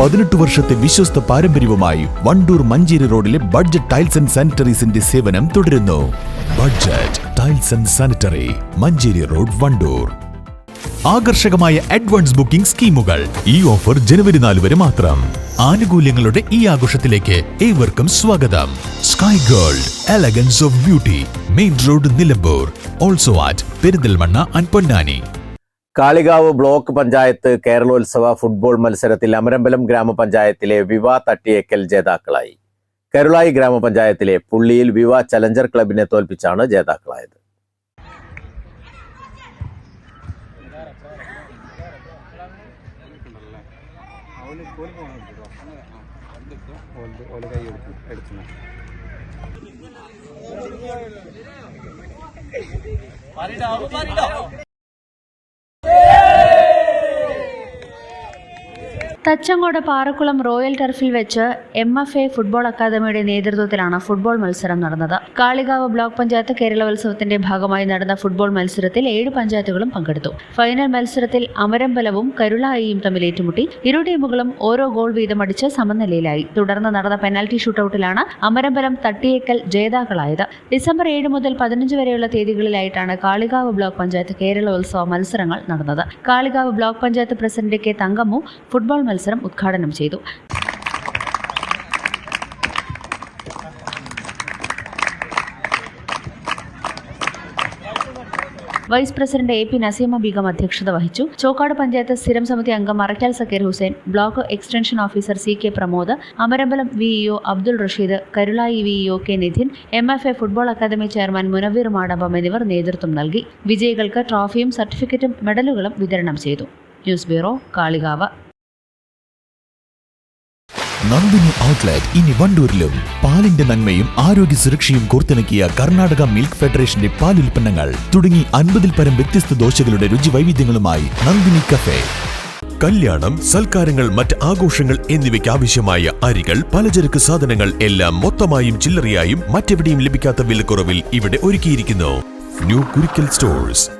പതിനെട്ട് വർഷത്തെ വിശ്വസ്ത പാരമ്പര്യവുമായി വണ്ടൂർ മഞ്ചേരി റോഡിലെ ബഡ്ജറ്റ് ടൈൽസ് ആൻഡ് സാനിറ്ററീസിന്റെ സേവനം തുടരുന്നു. Budget tiles and sanitary Manjeri road Wandoor. ആകർഷകമായ അഡ്വാൻസ് ബുക്കിംഗ് സ്കീമുകൾ. ഈ ഓഫർ ജനുവരി നാല് വരെ മാത്രം. ആനുകൂല്യങ്ങളുടെ ഈ ആഘോഷത്തിലേക്ക് ഏവർക്കും സ്വാഗതം. Sky Gold elegance of beauty main road Nilambur. Also at Perinthalmanna and Ponnani Kalikavu block panchayat Keralolsava football മത്സരത്തിൽ അമരമ്പലം ഗ്രാമപഞ്ചായത്തിലെ വിവാ തട്ടിയേക്കൽ ജേതാക്കളായി. കരുളായി ഗ്രാമപഞ്ചായത്തിലെ പുള്ളിയിൽ വിവാ ചലഞ്ചർ ക്ലബിനെ തോൽപ്പിച്ചാണ് ജേതാക്കളായത്. തച്ചങ്കോട് പാറക്കുളം റോയൽ ടർഫിൽ വെച്ച് എം എഫ് എ ഫുട്ബോൾ അക്കാദമിയുടെ നേതൃത്വത്തിലാണ് ഫുട്ബോൾ മത്സരം നടന്നത്. കാളികാവ് ബ്ലോക്ക് പഞ്ചായത്ത് കേരളോത്സവത്തിന്റെ ഭാഗമായി നടന്ന ഫുട്ബോൾ മത്സരത്തിൽ ഏഴ് പഞ്ചായത്തുകളും പങ്കെടുത്തു. ഫൈനൽ മത്സരത്തിൽ അമരമ്പലവും കരുളായിയും തമ്മിൽ ഏറ്റുമുട്ടി. ഇരു ടീമുകളും ഓരോ ഗോൾ വീതമടിച്ച് സമനിലയിലായി. തുടർന്ന് നടന്ന പെനാൽറ്റി ഷൂട്ടൌട്ടിലാണ് അമരമ്പലം തട്ടിയേക്കൽ ജേതാക്കളായത്. ഡിസംബർ ഏഴ് മുതൽ പതിനഞ്ച് വരെയുള്ള തീയതികളിലായിട്ടാണ് കാളികാവ് ബ്ലോക്ക് പഞ്ചായത്ത് കേരളോത്സവ മത്സരങ്ങൾ നടന്നത്. Kalikavu block panchayat president K Thankammu football മത്സരം ഉദ്ഘാടനം ചെയ്തു. Vice president A P Naseema Begum അധ്യക്ഷത വഹിച്ചു. ചോക്കാട് പഞ്ചായത്ത് സ്ഥിരം സമിതി അംഗം Marakkal Zakir Hussain block extension officer C K Pramod Amarambalam VEO Abdul Rasheed Karulai VEO K Nidhin M F A football academy chairman Munavir Madambam എന്നിവർ നേതൃത്വം നൽകി. വിജയികൾക്ക് ട്രോഫിയും സർട്ടിഫിക്കറ്റും മെഡലുകളും വിതരണം ചെയ്തു. News bureau Kalikavu. Nandini outlet ഇനി വണ്ടൂരിലും. പാലിന്റെ നന്മയും ആരോഗ്യ സുരക്ഷയും കോർത്തിണക്കിയ കർണാടക മിൽക്ക് ഫെഡറേഷന്റെ പാൽ ഉൽപ്പന്നങ്ങൾ തുടങ്ങി അൻപതിൽ പരം വ്യത്യസ്ത ദോശകളുടെ രുചി വൈവിധ്യങ്ങളുമായി നന്ദിനി കഫേ. കല്യാണം സൽക്കാരങ്ങൾ മറ്റ് ആഘോഷങ്ങൾ എന്നിവയ്ക്ക് ആവശ്യമായ അരികൾ പലചരക്ക് സാധനങ്ങൾ എല്ലാം മൊത്തമായും ചില്ലറയായും മറ്റെവിടെയും ലഭിക്കാത്ത വിലക്കുറവിൽ ഇവിടെ ഒരുക്കിയിരിക്കുന്നു. New Kurikkal stores.